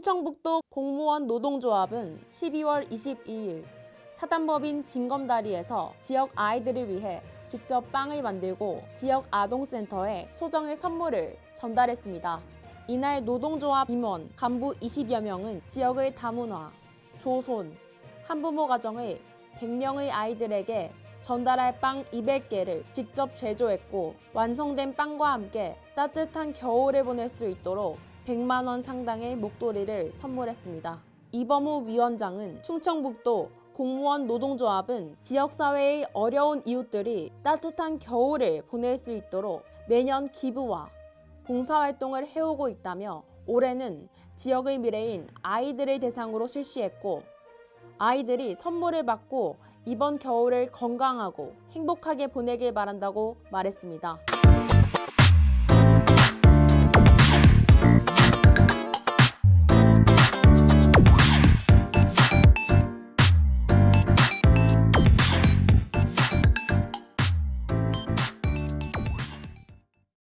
충청북도 공무원 노동조합은 12월 22일 사단법인 징검다리에서 지역 아이들을 위해 직접 빵을 만들고 지역 아동센터에 소정의 선물을 전달했습니다. 이날 노동조합 임원, 간부 20여 명은 지역의 다문화, 조손, 한부모 가정의 100명의 아이들에게 전달할 빵 200개를 직접 제조했고 완성된 빵과 함께 따뜻한 겨울을 보낼 수 있도록 100만 원 상당의 목도리를 선물했습니다. 이범우 위원장은 충청북도 공무원 노동조합은 지역사회의 어려운 이웃들이 따뜻한 겨울을 보낼 수 있도록 매년 기부와 봉사활동을 해오고 있다며 올해는 지역의 미래인 아이들을 대상으로 실시했고 아이들이 선물을 받고 이번 겨울을 건강하고 행복하게 보내길 바란다고 말했습니다.